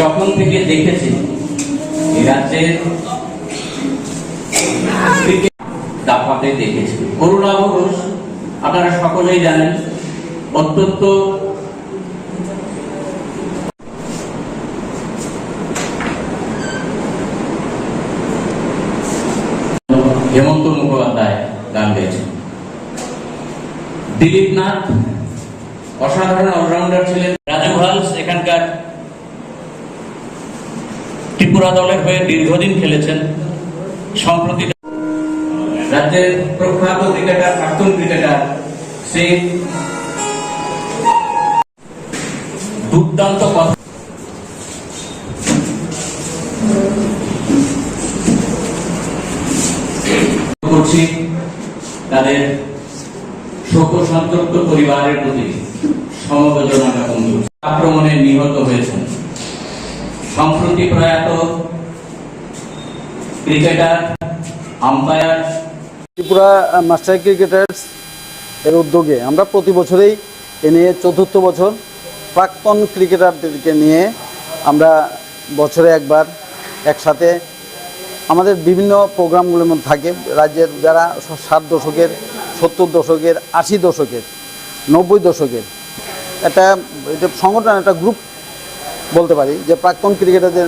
যখন থেকে দেখেছি রাজ্যের দাপাতে দেখেছি। করুণা ঘোষ, আপনারা সকলেই জানেন, অত্যন্ত হেমন্ত মুখোপাধ্যায় গান গেয়েছেন। দিলীপ নাথ অসাধারণ অলরাউন্ডার ছিলেন। রাজু হালস এখানকার ত্রিপুরা দলের হয়ে দীর্ঘদিন খেলেছেন। সম্প্রতি রাজ্যের প্রখ্যাত ক্রিকেটার প্রাক্তন ক্রিকেটার সে দুর্দান্ত কথা করছি তাদের শোক সন্তপ্ত পরিবারের প্রতি। সমবেদনা আক্রমণে নিহত হয়েছেন। সম্প্রতি প্রয়াত cricketer umpire Tripura master cricketers এর উদ্যোগে আমরা প্রতি বছরেই এ নিয়ে চতুর্থ বছর প্রাক্তন ক্রিকেটারদেরকে নিয়ে আমরা বছরে একবার একসাথে আমাদের বিভিন্ন প্রোগ্রামগুলোর মধ্যে থাকে। রাজ্যের যারা ষাট দশকের, সত্তর দশকের, আশি দশকের, নব্বই দশকের একটা সংগঠন, একটা গ্রুপ বলতে পারি, যে প্রাক্তন ক্রিকেটারদের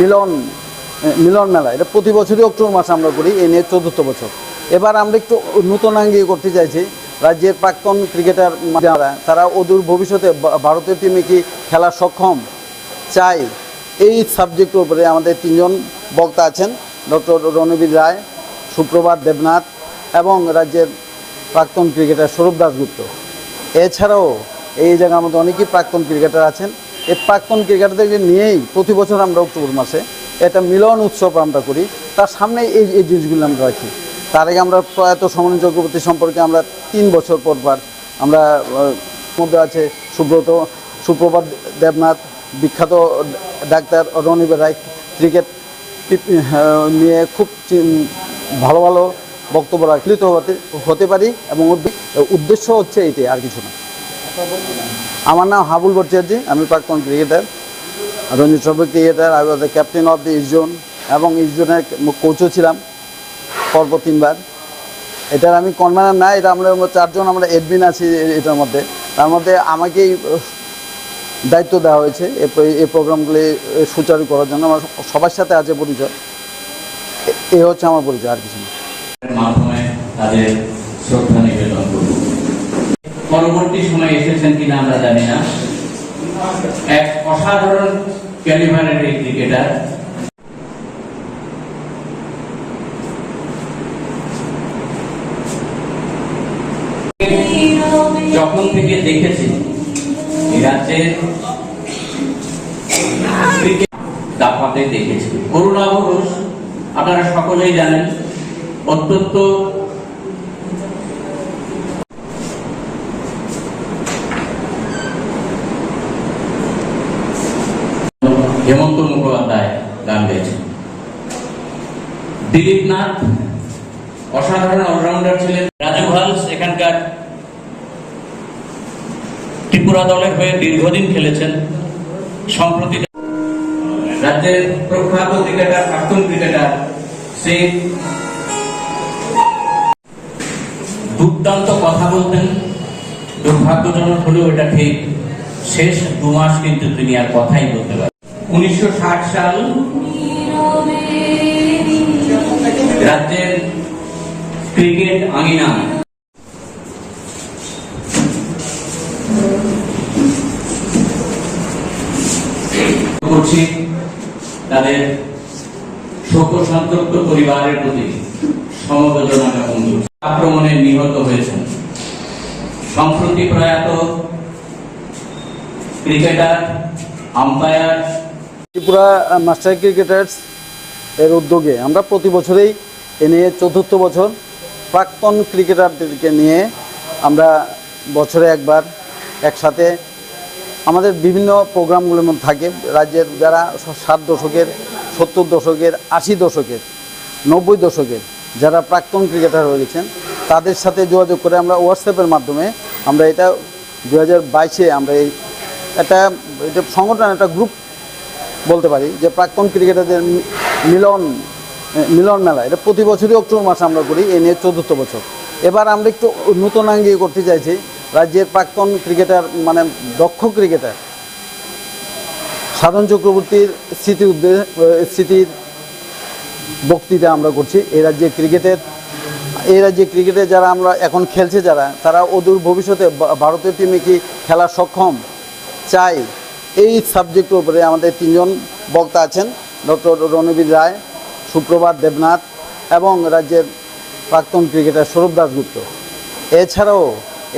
মিলন মিলন মেলা। এটা প্রতি বছরই অক্টোবর মাসে আমরা করি, এ নিয়ে চতুর্থ বছর। এবার আমরা একটু নূতন আঙ্গি করতে চাইছি, রাজ্যের প্রাক্তন ক্রিকেটার যারা, তারা অদূর ভবিষ্যতে ভারতীয় টিমে কি খেলা সক্ষম? চাই। এই সাবজেক্টের উপরে আমাদের তিনজন বক্তা আছেন, ডক্টর রণবীর রায়, সুপ্রভাত দেবনাথ এবং রাজ্যের প্রাক্তন ক্রিকেটার স্বরূপ দাসগুপ্ত এছাড়াও এই জায়গার মধ্যে অনেকেই প্রাক্তন ক্রিকেটার আছেন। এই প্রাক্তন ক্রিকেটারদেরকে নিয়েই প্রতি বছর আমরা অক্টোবর মাসে একটা মিলন উৎসব আমরা করি। তার সামনে এই এই জিনিসগুলো আমরা রাখি। তার আগে আমরা প্রয়াত সমন চক্রবর্তী সম্পর্কে আমরা তিন বছর পর পর আমরা মধ্যে আছে সুব্রত, সুপ্রভাত দেবনাথ, বিখ্যাত ডাক্তার রণিবের রায়, ক্রিকেট নিয়ে খুব ভালো ভালো বক্তব্য রাখলিত হতে হতে পারি এবং উদ্দেশ্য হচ্ছে এইটাই আর কিছু না। আমার নাম হাবুল ভট্টাচার্য আমি প্রাক্তন cricketer. Ranji trophy cricketer I was the captain of the East Zone এবং ইস্ট জোনের কোচও ছিলাম পরপর তিনবার। এটার আমি কনভেনার না এটা আমরা চারজন, আমরা এডমিন আছি এটার মধ্যে। তার মধ্যে আমাকেই দায়িত্ব দেওয়া হয়েছে এই প্রোগ্রামগুলি সুচারু করার জন্য। আমার সবার সাথে আছে পরিচয়। এ হচ্ছে আমার পরিচয়, আর কিছু না মাধ্যমে তাদের শ্রদ্ধা নিবেদন করব পরবর্তী সময় এসেছেন কিনা আমরা জানি না। এক অসাধারণ ক্যালিভারের এই ক্রিকেটার। যখন থেকে দেখেছি রাজ্যের দাপাতে দেখেছি। করুণা ঘোষ আপনারা সকলেই জানেন, অত্যন্ত হেমন্ত মুখোপাধ্যায় গান গেয়েছেন দিলীপ নাথ অসাধারণ অলরাউন্ডার ছিলেন। রাজু হালস, এখানকার ত্রিপুরা দলের হয়ে দীর্ঘদিন খেলেছেন। সম্প্রতি রাজ্যের প্রখ্যাত ক্রিকেটার, প্রাক্তন ক্রিকেটার সে দুর্দান্ত কথা বলতেন। দুর্ভাগ্যজনক হলেও এটা ঠিক। শেষ দু মাস কিন্তু তিনি আর কথাই বলতে পারেন। উনিশশো ষাট সাল রাজ্যের ক্রিকেট আঙিনা। করছি তাদের শোক সন্তপ্ত পরিবারের প্রতি সমবেদনা জ্ঞাপন আক্রমণে নিহত হয়েছেন। সম্প্রতি প্রয়াত cricketer umpire Tripura master cricketers এর উদ্যোগে আমরা প্রতি বছরেই এ নিয়ে চতুর্থ বছর প্রাক্তন ক্রিকেটারদেরকে নিয়ে আমরা বছরে একবার একসাথে আমাদের বিভিন্ন প্রোগ্রামগুলোর মধ্যে থাকে। রাজ্যের যারা ষাট দশকের, সত্তর দশকের, আশি দশকের, নব্বই দশকের যারা প্রাক্তন ক্রিকেটার হয়ে গেছেন, তাদের সাথে যোগাযোগ করে আমরা হোয়াটসঅ্যাপের মাধ্যমে আমরা এটা দু হাজার বাইশে আমরা এই একটা এটা সংগঠন, একটা গ্রুপ বলতে পারি যে প্রাক্তন ক্রিকেটারদের মিলন মিলন মেলা। এটা প্রতি বছরই অক্টোবর মাসে আমরা করি, এ নিয়ে চতুর্থ বছর। এবার আমরা একটু নূতনাঙ্গি করতে চাইছি, রাজ্যের প্রাক্তন ক্রিকেটার মানে দক্ষ ক্রিকেটার। সাধন চক্রবর্তীর স্মৃতি উদ্দেশ্য স্মৃতির বক্তৃতা আমরা করছি। এই রাজ্যে ক্রিকেটের এই রাজ্যে ক্রিকেটে যারা আমরা এখন খেলছে যারা, তারা অদূর ভবিষ্যতে ভারতীয় টিমে কি খেলা সক্ষম? চাই। এই সাবজেক্টের উপরে আমাদের তিনজন বক্তা আছেন ডক্টর রণবীর রায় সুপ্রভাত দেবনাথ এবং রাজ্যের প্রাক্তন ক্রিকেটার সৌরভ দাসগুপ্ত এছাড়াও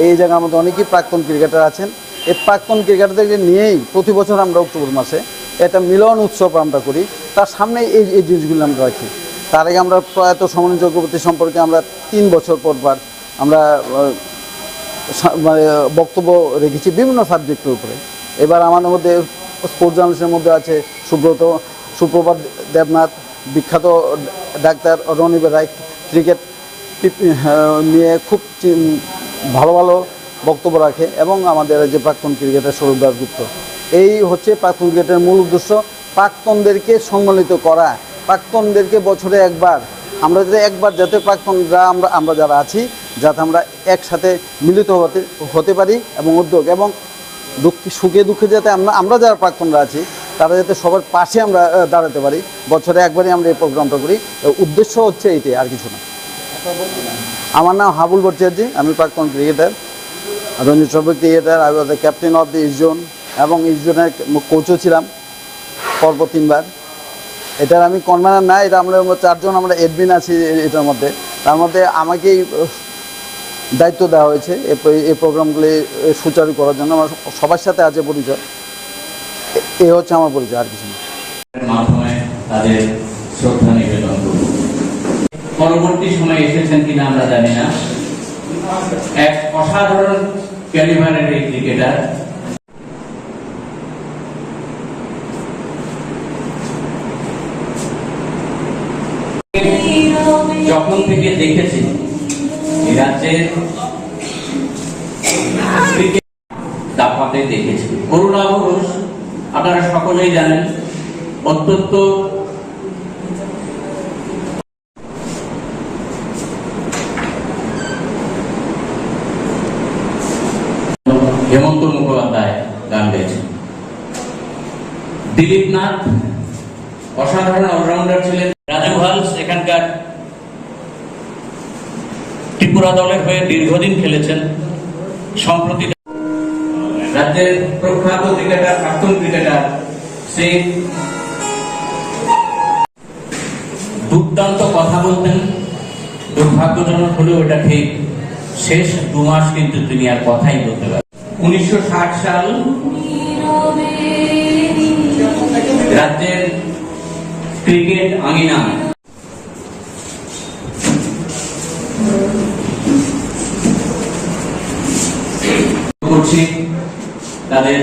এই জায়গার মধ্যে অনেকেই প্রাক্তন ক্রিকেটার আছেন। এই প্রাক্তন ক্রিকেটারদেরকে নিয়েই প্রতি বছর আমরা অক্টোবর মাসে একটা মিলন উৎসব আমরা করি। তার সামনে এই এই জিনিসগুলো আমরা রাখি। তার আগে আমরা প্রয়াত সমন চক্রবর্তী সম্পর্কে আমরা তিন বছর পর পর আমরা মানে বক্তব্য রেখেছি বিভিন্ন সাবজেক্টের উপরে। এবার আমাদের মধ্যে স্পোর্টস জার্নালিস্টের মধ্যে আছে সুব্রত, সুপ্রভাত দেবনাথ বিখ্যাত ডাক্তার রণিবের রায় ক্রিকেট নিয়ে খুব ভালো ভালো বক্তব্য রাখে এবং আমাদের যে প্রাক্তন ক্রিকেটার সৌরভ দাসগুপ্ত এই হচ্ছে প্রাক্তন ক্রিকেটের মূল উদ্দেশ্য, প্রাক্তনদেরকে সম্মানিত করা। প্রাক্তনদেরকে বছরে একবার। আমরা যাতে একবার যাতে প্রাক্তনরা আমরা আমরা যারা আছি, যাতে আমরা একসাথে মিলিত হতে হতে পারি এবং উদ্যোগ এবং দুঃখ সুখে দুঃখে যাতে আমরা আমরা যারা প্রাক্তনরা আছি তারা যাতে সবার পাশে আমরা দাঁড়াতে পারি। বছরে একবারই আমরা এই প্রোগ্রামটা করি। উদ্দেশ্য হচ্ছে এইটাই, আর কিছু না। আমার নাম হাবুল ভট্টাচার্য, আমি প্রাক্তন cricketer, Ranji trophy cricketer I was the captain of the East Zone এবং ইস্টজোনের কোচও ছিলাম পরপর তিনবার। এটার আমি কনভেনার না, এটা আমরা চারজন, আমরা এডমিন আছি এটার মধ্যে। তার মধ্যে আমাকেই দায়িত্ব দেওয়া হয়েছে এই প্রোগ্রামগুলি সুচারু করার জন্য। আমার সবার সাথে আছে পরিচয়। এ- হচ্ছে আমার পরিচয়, আর কিছু পরবর্তী এসেছেন কিনা আমরা জানি না। এক অসাধারণ ক্যালিভারের এই ক্রিকেটার। যখন থেকে দেখেছি রাজ্যের দেখেছি। করুণা ঘোষ আপনারা সকলেই জানেন, অত্যন্ত হেমন্ত মুখোপাধ্যায় গান গেয়েছেন। দিলীপ নাথ, অসাধারণ অলরাউন্ডার ছিলেন। রাজু হালস এখানকার ত্রিপুরা দলের হয়ে দীর্ঘদিন খেলেছেন। সম্প্রতি রাজ্যের প্রখ্যাত ক্রিকেটার, প্রাক্তন ক্রিকেটার, সে দুর্দান্ত কথা বলতেন। দুর্ভাগ্যজনক হলেও এটা ঠিক। শেষ দু মাস কিন্তু তিনি আর কথাই বলতে পারেন উনিশশো সাল রাজ্যের ক্রিকেট আঙিনা। করছি। তাদের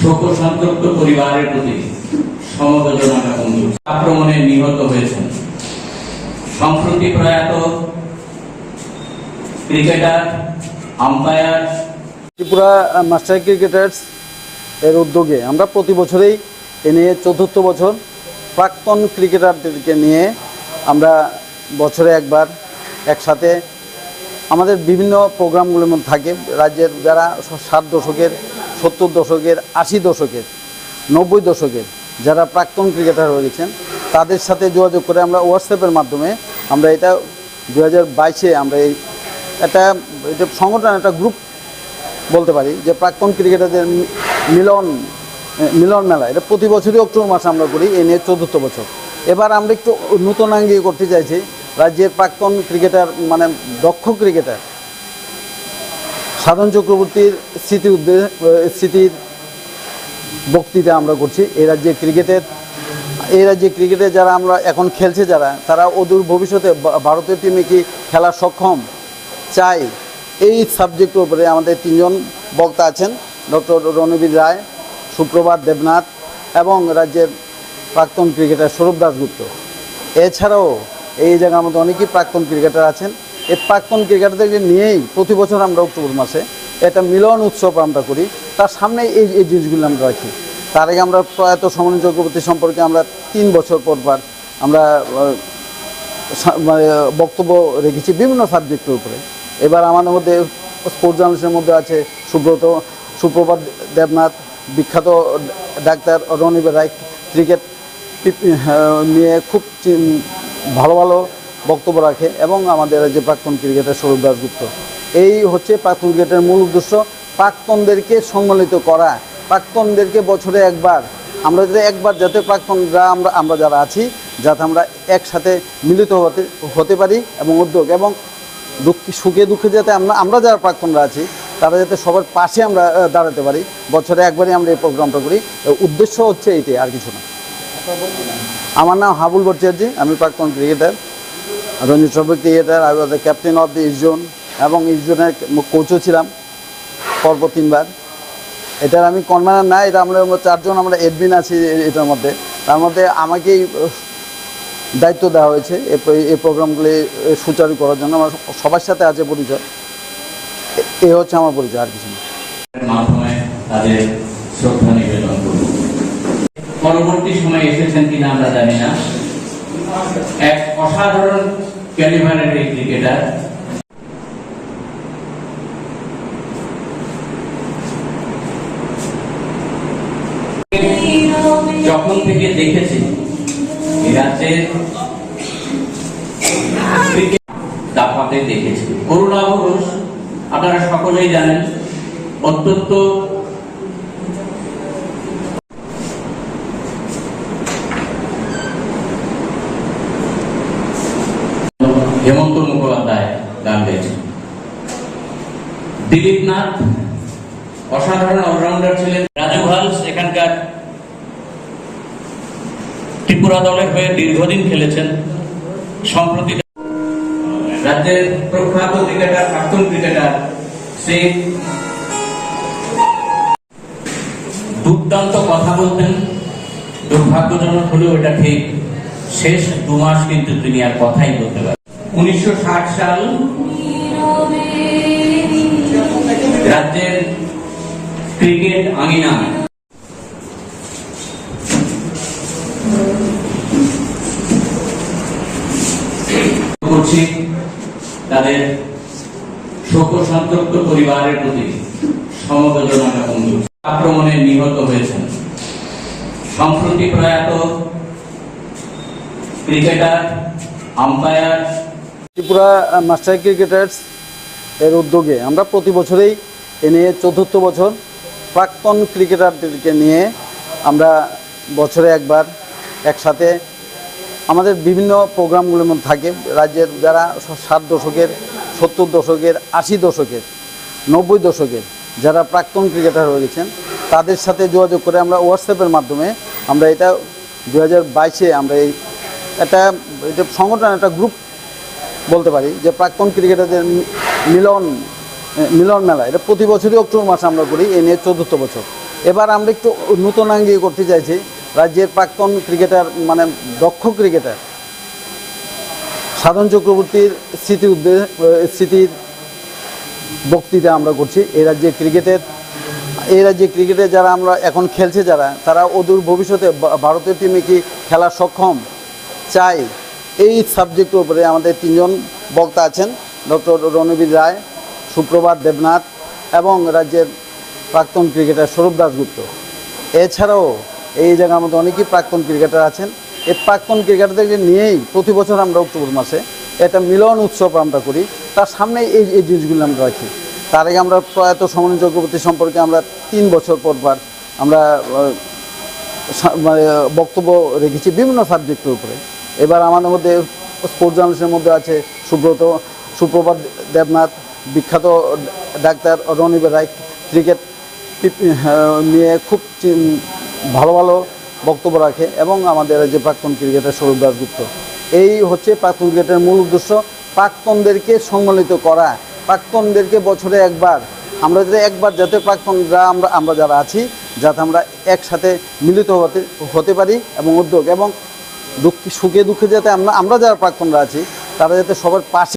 শোক সন্তপ্ত পরিবারের প্রতি সমবেদনা জ্ঞাপন আক্রমণে নিহত হয়েছেন। সম্প্রতি প্রয়াত cricketer umpire Tripura master cricketers এর উদ্যোগে আমরা প্রতি বছরেই এ নিয়ে চতুর্থ বছর প্রাক্তন ক্রিকেটারদেরকে নিয়ে আমরা বছরে একবার একসাথে আমাদের বিভিন্ন প্রোগ্রামগুলোর মধ্যে থাকে। রাজ্যের যারা ষাট দশকের, সত্তর দশকের, আশি দশকের, নব্বই দশকের যারা প্রাক্তন ক্রিকেটার হয়ে গেছেন, তাদের সাথে যোগাযোগ করে আমরা হোয়াটসঅ্যাপের মাধ্যমে আমরা এটা দু হাজার বাইশে আমরা এই একটা এটা সংগঠন, একটা গ্রুপ বলতে পারি যে প্রাক্তন ক্রিকেটারদের মিলন মিলন মেলা। এটা প্রতি বছরই অক্টোবর মাসে আমরা করি, এ নিয়ে চতুর্থ বছর। এবার আমরা একটু নূতনাঙ্গি করতে চাইছি। রাজ্যের প্রাক্তন ক্রিকেটার মানে দক্ষ ক্রিকেটার। সাধন চক্রবর্তীর স্মৃতি স্মৃতির বক্তৃতা আমরা করছি। এই রাজ্যে ক্রিকেটের, এই রাজ্যে ক্রিকেটে যারা আমরা এখন খেলছে যারা, তারা অদূর ভবিষ্যতে ভারতীয় টিমে কি খেলা সক্ষম? চাই। এই সাবজেক্টের উপরে আমাদের তিনজন বক্তা আছেন, ডক্টর রণবীর রায়, সুপ্রভাত দেবনাথ এবং রাজ্যের প্রাক্তন ক্রিকেটার সৌরভ দাসগুপ্ত এছাড়াও এই জায়গার মধ্যে অনেকেই প্রাক্তন ক্রিকেটার আছেন। এই প্রাক্তন ক্রিকেটারদেরকে নিয়েই প্রতি বছর আমরা অক্টোবর মাসে একটা মিলন উৎসব আমরা করি। তার সামনে এই এই জিনিসগুলো আমরা রাখি। তার আগে আমরা প্রয়াত সমন চক্রবর্তী সম্পর্কে আমরা তিন বছর পর পর আমরা মানে বক্তব্য রেখেছি বিভিন্ন সাবজেক্টের উপরে। এবার আমাদের মধ্যে স্পোর্টস জার্নালিস্টের মধ্যে আছে সুব্রত, সুপ্রভাত দেবনাথ, বিখ্যাত ডাক্তার রনিবে রায় ক্রিকেট নিয়ে খুব ভালো ভালো বক্তব্য রাখে এবং আমাদের যে প্রাক্তন ক্রিকেটার সৌরভ দাসগুপ্ত এই হচ্ছে প্রাক্তন ক্রিকেটের মূল উদ্দেশ্য। প্রাক্তনদেরকে সম্মানিত করা, প্রাক্তনদেরকে বছরে একবার, আমরা যাতে একবার যাতে প্রাক্তনরা আমরা আমরা যারা আছি, যাতে আমরা একসাথে মিলিত হতে হতে পারি এবং উদ্যোগ এবং দুঃখ, সুখে দুঃখে যাতে আমরা আমরা যারা প্রাক্তনরা আছি, তারা যাতে সবার পাশে আমরা দাঁড়াতে পারি। বছরে একবারই আমরা এই প্রোগ্রামটা করি। উদ্দেশ্য হচ্ছে এইটাই, আর কিছু না। আমার নাম হাবুল ভট্টাচার্য আমি প্রাক্তন cricketer. Ranji trophy cricketer I was the captain of the East Zone এবং ইস্ট জোনের কোচও ছিলাম পরপর তিনবার। এটার আমি কনভেনার না, এটা আমরা চারজন, আমরা এডমিন আছি এটার মধ্যে। তার মধ্যে আমাকেই দায়িত্ব দেওয়া হয়েছে এই প্রোগ্রামগুলি সুচারু করার জন্য। আমার সবার সাথে আছে পরিচয়। এ- এ হচ্ছে আমার পরিচয়, আর কিছু না মাধ্যমে তাদের শ্রদ্ধা নিবেদন করব পরবর্তী সময়ে এসেছেন কিনা আমরা জানি না। এক অসাধারণ ক্যালিভারের এই ক্রিকেটার যখন থেকে দেখেছি দেখেছি। করুণা ঘোষ, আপনারা সকলেই জানেন, অত্যন্ত হেমন্ত মুখোপাধ্যায় গান গেয়েছেন দিলীপ নাথ অসাধারণ অলরাউন্ডার ছিলেন। রাজু হালস এখানকার ত্রিপুরা দলের হয়ে দীর্ঘদিন খেলেছেন। সম্প্রতি রাজ্যের প্রখ্যাত ক্রিকেটার, প্রাক্তন ক্রিকেটার সে দুর্দান্ত কথা বলতেন। দুর্ভাগ্যজনক হলেও এটা ঠিক, শেষ দু মাস কিন্তু তিনি আর কথাই বলতে পারেন। উনিশশো ষাট সাল রাজ্যের ক্রিকেট আঙিনা। করছি তাদের শোক সন্তপ্ত পরিবারের প্রতি সমবেদনা জ্ঞাপন আক্রমণে নিহত হয়েছেন। সম্প্রতি প্রয়াত cricketer umpire Tripura master cricketers এর উদ্যোগে আমরা প্রতি বছরেই এ নিয়ে চতুর্থ বছর প্রাক্তন ক্রিকেটারদেরকে নিয়ে আমরা বছরে একবার একসাথে আমাদের বিভিন্ন প্রোগ্রামগুলোর মধ্যে থাকে। রাজ্যের যারা ষাট দশকের, সত্তর দশকের, আশি দশকের, নব্বই দশকের যারা প্রাক্তন ক্রিকেটার হয়ে গেছেন, তাদের সাথে যোগাযোগ করে আমরা হোয়াটসঅ্যাপের মাধ্যমে আমরা এটা দু হাজার বাইশে আমরা এই একটা সংগঠন, একটা গ্রুপ বলতে পারি যে প্রাক্তন ক্রিকেটারদের মিলন মিলন মেলা। এটা প্রতি বছরই অক্টোবর মাসে আমরা করি, এ নিয়ে চতুর্থ বছর। এবার আমরা একটু নূতনাঙ্গি করতে চাইছি, রাজ্যের প্রাক্তন ক্রিকেটার মানে দক্ষ ক্রিকেটার, সাধন চক্রবর্তীর স্মৃতি উদ্দেশ্য স্মৃতির বক্তৃতা আমরা করছি। এই রাজ্যে ক্রিকেটের এই রাজ্যে ক্রিকেটে যারা আমরা এখন খেলছে যারা, তারা অদূর ভবিষ্যতে ভারতীয় টিমে কি খেলা সক্ষম? চাই। এই সাবজেক্টের উপরে আমাদের তিনজন বক্তা আছেন ডক্টর রণবীর রায় সুপ্রভাত দেবনাথ এবং রাজ্যের প্রাক্তন ক্রিকেটার সৌরভ দাসগুপ্ত এছাড়াও এই জায়গার মধ্যে অনেকেই প্রাক্তন ক্রিকেটার আছেন। এই প্রাক্তন ক্রিকেটারদেরকে নিয়েই প্রতি বছর আমরা অক্টোবর মাসে একটা মিলন উৎসব আমরা করি। তার সামনে এই এই জিনিসগুলো আমরা রাখি। তার আগে আমরা প্রয়াত সমন চক্রবর্তী সম্পর্কে আমরা তিন বছর পর পর আমরা মানে বক্তব্য রেখেছি বিভিন্ন সাবজেক্টের উপরে। এবার আমাদের মধ্যে স্পোর্টস জার্নালিস্টের মধ্যে আছে সুব্রত, সুপ্রভাত দেবনাথ বিখ্যাত ডাক্তার রনিবে রায় ক্রিকেট নিয়ে খুব ভালো ভালো বক্তব্য রাখে এবং আমাদের যে প্রাক্তন ক্রিকেটার সৌরভ দাসগুপ্ত এই হচ্ছে প্রাক্তন ক্রিকেটের মূল উদ্দেশ্য। প্রাক্তনদেরকে সম্মিলিত করা। প্রাক্তনদেরকে বছরে একবার। আমরা যাতে একবার যাতে প্রাক্তনরা আমরা আমরা যারা আছি, যাতে আমরা একসাথে মিলিত হতে হতে পারি এবং উদ্যোগ এবং দুঃখ সুখে দুঃখে যাতে আমরা আমরা যারা প্রাক্তনরা আছি, তারা যাতে সবার পাশে